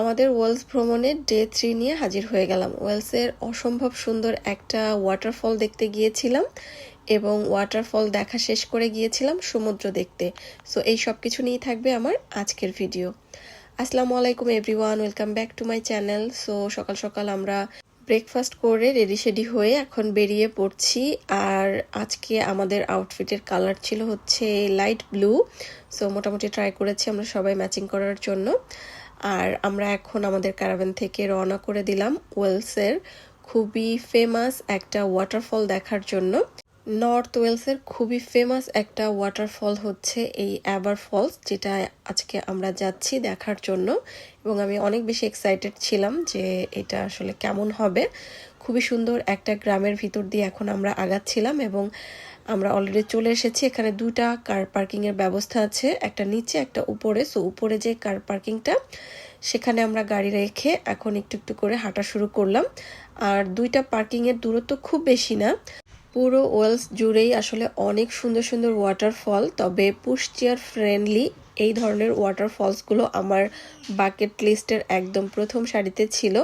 আমাদের ওয়েলস ভ্রমণের day three নিয়ে হাজির হয়ে গেলাম। ওয়েলসের অসম্ভব সুন্দর একটা ওয়াটারফল দেখতে গিয়েছিলাম এবং ওয়াটারফল দেখা শেষ করে গিয়েছিলাম সমুদ্র দেখতে। সো এই সব কিছু নিয়েই থাকবে আমার আজকের ভিডিও আসসালামু আলাইকুম everyone welcome back to my channel so সকাল সকাল আমরা ব্রেকফাস্ট করে রেডি শেডি হয়ে এখন বেরিয়ে পড়ছি। আর আজকে আমাদের আউটফিটের কালার ছিল হচ্ছে লাইট ব্লু সো মোটামুটি ট্রাই করেছি আমরা সবাই ম্যাচিং করার জন্য। আর আমরা এখন আমাদের ক্যারাভেন থেকে রওনা করে দিলাম ওয়েলসের খুবই ফেমাস একটা ওয়াটারফল দেখার জন্য। নর্থ ওয়েলসের খুবই ফেমাস একটা ওয়াটারফল হচ্ছে এই অ্যাবার ফলস যেটা আজকে আমরা যাচ্ছি দেখার জন্য। এবং আমি অনেক বেশি এক্সাইটেড ছিলাম যে এটা আসলে কেমন হবে। খুবই সুন্দর একটা গ্রামের ভিতর দিয়ে এখন আমরা আগাচ্ছিলাম এবং আমরা অলরেডি চলে এসেছি। এখানে দুটা কার পার্কিংয়ের ব্যবস্থা আছে। একটা নিচে, একটা উপরে। সো উপরে যে কার পার্কিংটা সেখানে আমরা গাড়ি রেখে এখন একটু একটু করে হাঁটা শুরু করলাম। আর দুইটা পার্কিংয়ের দূরত্ব খুব বেশি না। পুরো ওয়েলস জুড়েই আসলে অনেক সুন্দর সুন্দর ওয়াটারফল তবে পুষ্টিয়ার ফ্রেন্ডলি এই ধরনের ওয়াটারফলসগুলো আমার বাকেট লিস্টের একদম প্রথম সারিতে ছিল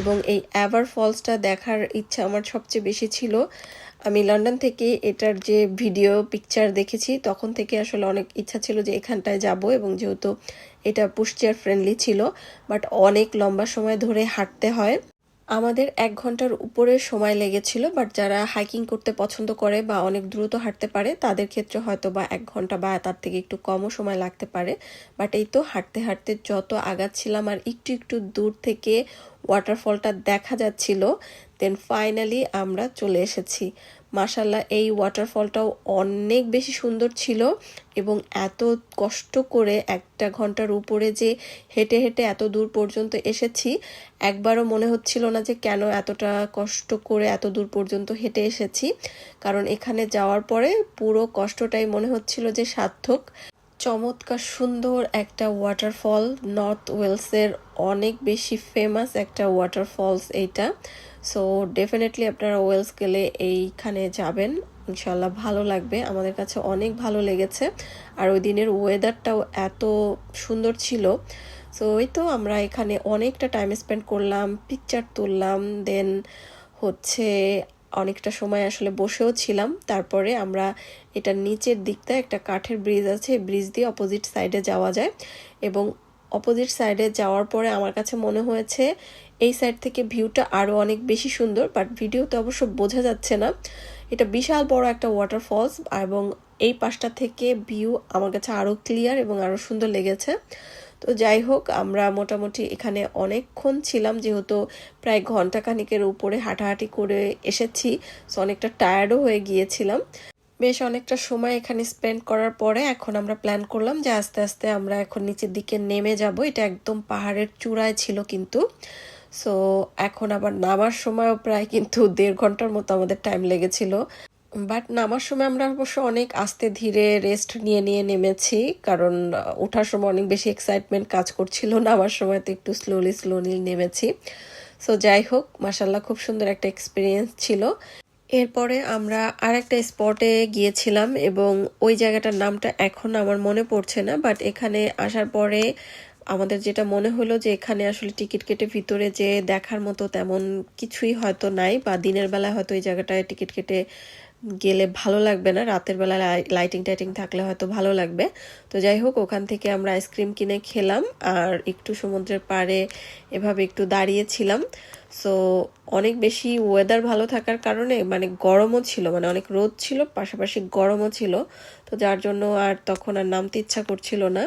এবং এই অ্যাভার ফলসটা দেখার ইচ্ছা আমার সবচেয়ে বেশি ছিল। আমি লন্ডন থেকে এটার যে ভিডিও পিকচার দেখেছি, তখন থেকে আসলে অনেক ইচ্ছা ছিল যে এখানটায় যাব এবং যেহেতু এটা পুষ্টিয়ার ফ্রেন্ডলি ছিল বাট অনেক লম্বা সময় ধরে হাঁটতে হয়। আমাদের এক ঘণ্টার উপরে সময় লেগেছিল বাট যারা হাইকিং করতে পছন্দ করে বা অনেক দ্রুত হাঁটতে পারে, তাদের ক্ষেত্রে হয়তো বা এক ঘণ্টা বা তার থেকে একটু কমও সময় লাগতে পারে। বাট এই তো হাঁটতে হাঁটতে যত আগাচ্ছিলাম আর একটু একটু দূর থেকে ওয়াটারফলটা দেখা যাচ্ছিল দেন ফাইনালি আমরা চলে এসেছি। মাসাল্লাহ এই ওয়াটারফলটাও অনেক বেশি সুন্দর ছিল এবং এত কষ্ট করে একটা ঘণ্টার উপরে যে হেঁটে হেঁটে এত দূর পর্যন্ত এসেছি, একবারও মনে হচ্ছিল না যে কেন এতটা কষ্ট করে এত দূর পর্যন্ত হেঁটে এসেছি। কারণ এখানে যাওয়ার পরে পুরো কষ্টটাই মনে হচ্ছিল যে সার্থক। চমৎকার, সুন্দর একটা ওয়াটারফল নর্থ ওয়েলসের অনেক বেশি ফেমাস একটা ওয়াটারফলস এইটা। সো ডেফিনেটলি আপনারা ওয়েলস গেলে এইখানে যাবেন। ইনশাল্লাহ ভালো লাগবে। আমাদের কাছে অনেক ভালো লেগেছে। আর ওই দিনের ওয়েদারটাও এত সুন্দর ছিল। সো ওই তো আমরা এখানে অনেকটা টাইম স্পেন্ড করলাম পিকচার তুললাম দেন হচ্ছে অনেকটা সময় আসলে বসেও ছিলাম। তারপরে আমরা এটার নিচের দিকটা একটা কাঠের ব্রিজ আছে ব্রিজ দিয়ে অপোজিট সাইডে যাওয়া যায়। এবং অপোজিট সাইডে যাওয়ার পরে আমার কাছে মনে হয়েছে, এই সাইড থেকে ভিউটা আরও অনেক বেশি সুন্দর বাট ভিডিওতে অবশ্য বোঝা যাচ্ছে না। এটা বিশাল বড় একটা ওয়াটারফলস এবং এই পাশটা থেকে ভিউ আমার কাছে আরও ক্লিয়ার এবং আরও সুন্দর লেগেছে। তো যাই হোক, আমরা মোটামুটি এখানে অনেকক্ষণ ছিলাম, যেহেতু প্রায় ঘণ্টা খানিকের উপরে হাঁটাহাঁটি করে এসেছি সো অনেকটা টায়ার্ডও হয়ে গিয়েছিলাম। বেশ অনেকটা সময় এখানে স্পেন্ড করার পরে এখন আমরা প্ল্যান করলাম যে আস্তে আস্তে আমরা এখন নিচের দিকে নেমে যাব, এটা একদম পাহাড়ের চূড়ায় ছিল কিন্তু। সো এখন আবার নামার সময়ও প্রায় কিন্তু দেড় ঘণ্টার মতো আমাদের টাইম লেগেছিল। বাট নামার সময় আমরা অবশ্য অনেক আস্তে ধীরে রেস্ট নিয়ে নিয়ে নেমেছি, কারণ ওঠার সময় অনেক বেশি এক্সাইটমেন্ট কাজ করছিল। নামার সময় তো একটু স্লোলি স্লোলি নেমেছি। সো যাই হোক মাসাল্লাহ খুব সুন্দর একটা এক্সপিরিয়েন্স ছিল। এরপরে আমরা আর একটা স্পটে গিয়েছিলাম এবং ওই জায়গাটার নামটা এখন আমার মনে পড়ছে না বাট এখানে আসার পরে আমাদের যেটা মনে হলো যে এখানে আসলে টিকিট কেটে ভিতরে যে দেখার মতো তেমন কিছুই হয়তো নাই, বা দিনের বেলায় হয়তো এই জায়গাটায় টিকিট কেটে গেলে ভালো লাগবে না। রাতের বেলা লাইটিং টাইটিং থাকলে হয়তো ভালো লাগবে। তো যাই হোক, ওখান থেকে আমরা আইসক্রিম কিনে খেলাম আর একটু সমুদ্রের পাড়ে এভাবে একটু দাঁড়িয়েছিলাম। সো অনেক বেশি ওয়েদার ভালো থাকার কারণে মানে গরমও ছিল মানে অনেক রোদ ছিল, পাশাপাশি গরমও ছিল। তো যার জন্য আর তখন আর নামতে ইচ্ছা করছিল না।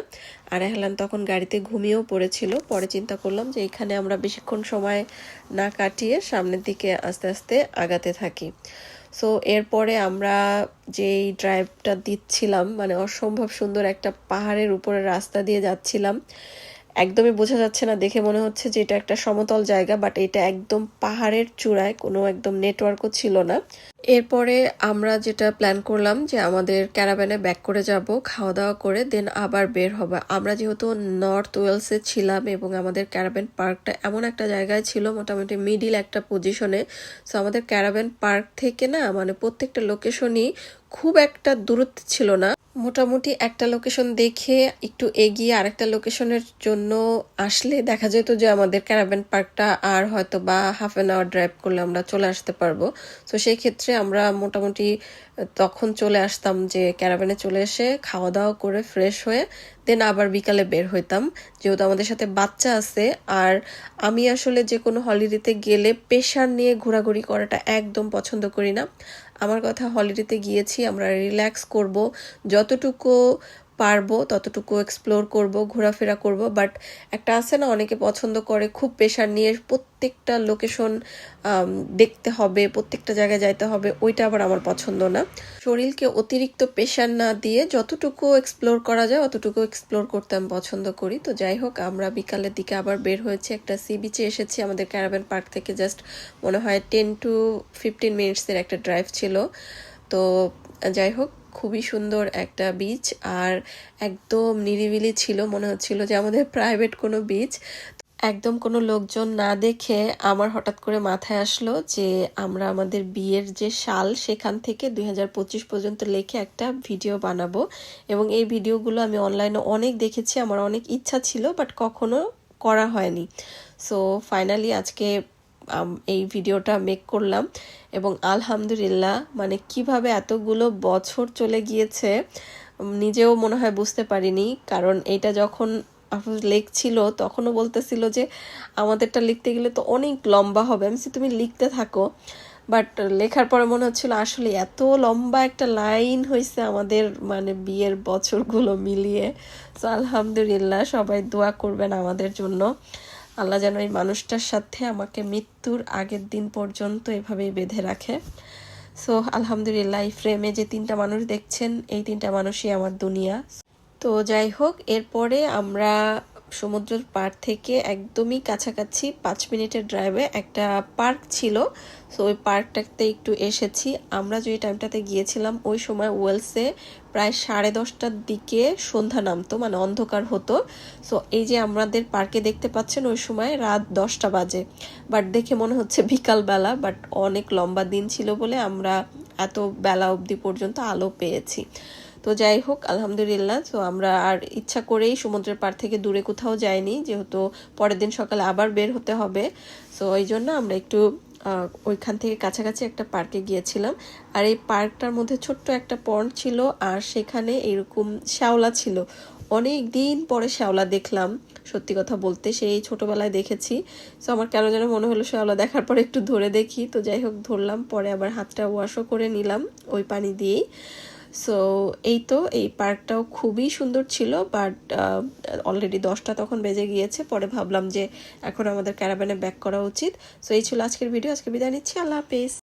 আর এহলান তখন গাড়িতে ঘুমিয়েও পড়েছিল। পরে চিন্তা করলাম যে এখানে আমরা বেশিক্ষণ সময় না কাটিয়ে সামনের দিকে আস্তে আস্তে আগাতে থাকি। সো এরপরে আমরা যেই ড্রাইভটা দিচ্ছিলাম মানে অসম্ভব সুন্দর একটা পাহাড়ের উপরে রাস্তা দিয়ে যাচ্ছিলাম। একদমই বোঝা যাচ্ছে না, দেখে মনে হচ্ছে যে এটা একটা সমতল জায়গা বাট এটা একদম পাহাড়ের চূড়ায়, কোনো একদম নেটওয়ার্কও ছিল না। এরপরে আমরা যেটা প্ল্যান করলাম যে আমাদের ক্যারাভ্যানে ব্যাক করে যাব, খাওয়া দাওয়া করে দেন আবার বের হবে। আমরা যেহেতু নর্থ ওয়েলসে ছিলাম এবং আমাদের ক্যারাভ্যান পার্কটা এমন একটা জায়গায় ছিল, মোটামুটি মিডিল একটা পজিশনে সো আমাদের ক্যারাভ্যান পার্ক থেকে না মানে প্রত্যেকটা লোকেশনই খুব একটা দূরত্ব ছিল না। মোটামুটি একটা লোকেশন দেখে একটু এগিয়ে আরেকটা লোকেশনের জন্য আসলে দেখা যেত যে আমাদের ক্যারাবেন পার্কটা আর হয়তো বা হাফ অ্যান আওয়ার ড্রাইভ করলে আমরা চলে আসতে পারব। তো সেই ক্ষেত্রে আমরা মোটামুটি তখন চলে আসতাম যে ক্যারাবেনে চলে এসে খাওয়া দাওয়া করে ফ্রেশ হয়ে দেন আবার বিকালে বের হইতাম। যেহেতু আমাদের সাথে বাচ্চা আছে, আর আমি আসলে যে কোনো হলিডেতে গেলে পেশার নিয়ে ঘোরাঘুরি করাটা একদম পছন্দ করি না। আমার কথা হলিডেতে গিয়েছি, আমরা রিল্যাক্স করব। যতটুকু পারব, ততটুকু এক্সপ্লোর করব, ঘোরাফেরা করব বাট একটা আছে না, অনেকে পছন্দ করে খুব প্রেশার নিয়ে প্রত্যেকটা লোকেশন দেখতে হবে, প্রত্যেকটা জায়গায় যাইতে হবে, ওইটা আবার আমার পছন্দ না। শরীরকে অতিরিক্ত প্রেশার না দিয়ে যতটুকু এক্সপ্লোর করা যায়, অতটুকু এক্সপ্লোর করতে আমি পছন্দ করি। তো যাই হোক, আমরা বিকালের দিকে আবার বের হয়েছে, একটা সি বিচে এসেছি, আমাদের ক্যারাবেন পার্ক থেকে জাস্ট মনে হয় টেন টু ফিফটিন মিনিটসের একটা ড্রাইভ ছিল। তো যাই হোক খুবই সুন্দর একটা বিচ আর একদম নিরিবিলি ছিল, মনে হচ্ছিল যে আমাদের প্রাইভেট কোনো বিচ একদম কোনো লোকজন না দেখে আমার হঠাৎ করে মাথায় আসলো যে আমরা আমাদের বিয়ের যে সাল, সেখান থেকে দু হাজার পঁচিশ পর্যন্ত লেখে একটা ভিডিও বানাবো। এবং এই ভিডিওগুলো আমি অনলাইনে অনেক দেখেছি, আমার অনেক ইচ্ছা ছিল বাট কখনো করা হয়নি। সো ফাইনালি আজকে এই ভিডিওটা মেক করলাম। এবং আলহামদুলিল্লাহ মানে কীভাবে এতগুলো বছর চলে গিয়েছে নিজেও মনে হয় বুঝতে পারিনি। কারণ এটা যখন লেখছিল, তখনও বলতেছিল যে, আমাদেরটা লিখতে গেলে তো অনেক লম্বা হবে। আমি তুমি লিখতে থাকো। বাট লেখার পরে মনে হচ্ছিল, আসলে এত লম্বা একটা লাইন হয়েছে আমাদের মানে বিয়ের বছরগুলো মিলিয়ে। তো আলহামদুলিল্লাহ, সবাই দোয়া করবেন আমাদের জন্য। আল্লাহ যেন এই মানুষটার সাথে আমাকে মৃত্যুর আগের দিন পর্যন্ত এভাবেই বেঁধে রাখে। সো আলহামদুলিল্লাহ, এই ফ্রেমে যে তিনটা মানুষ দেখছেন, এই তিনটা মানুষই আমার দুনিয়া। তো যাই হোক, এরপরে আমরা সমুদ্রের পাড় থেকে একদমই কাছাকাছি পাঁচ মিনিটের ড্রাইভে একটা পার্ক ছিল। সো ওই পার্কটাতে একটু এসেছি। আমরা যে টাইমটাতে গিয়েছিলাম, ওই সময় ওয়েলসে প্রায় সাড়ে দশটার দিকে সন্ধ্যা নামতো মানে অন্ধকার হতো। সো এই যে আমাদের পার্কে দেখতে পাচ্ছেন, ওই সময় রাত দশটা বাজে। বাট দেখে মনে হচ্ছে বিকালবেলা বাট অনেক লম্বা দিন ছিল বলে আমরা এত বেলা অবধি পর্যন্ত আলো পেয়েছি। তো যাই হোক আলহামদুলিল্লাহ। তো আমরা আর ইচ্ছা করেই সমুদ্রের পার থেকে দূরে কোথাও যাইনি, যেহেতু পরের দিন সকালে আবার বের হতে হবে। সো এই জন্য আমরা একটু ওইখান থেকে কাছাকাছি একটা পার্কে গিয়েছিলাম। আর এই পার্কটার মধ্যে ছোট্ট একটা পন্ড ছিল, আর সেখানে এরকম শ্যাওলা ছিল। অনেক দিন পরে শ্যাওলা দেখলাম, সত্যি কথা বলতে, সেই ছোটবেলায় দেখেছি। সো আমার কেন যেন মনে হলো শ্যাওলা দেখার পরে একটু ধরে দেখি। তো যাই হোক ধরলাম, পরে আবার হাতটা ওয়াশও করে নিলাম, ওই পানি দিয়েই। সো এই তো এই পার্কটাও খুবই সুন্দর ছিল বাট অলরেডি দশটা তখন বেজে গিয়েছে। পরে ভাবলাম যে এখন আমাদের ক্যারাবানে ব্যাক করা উচিত। সো এই ছিল আজকের ভিডিও আজকে বিদায় নিচ্ছি। আল্লাহ হাফিজ।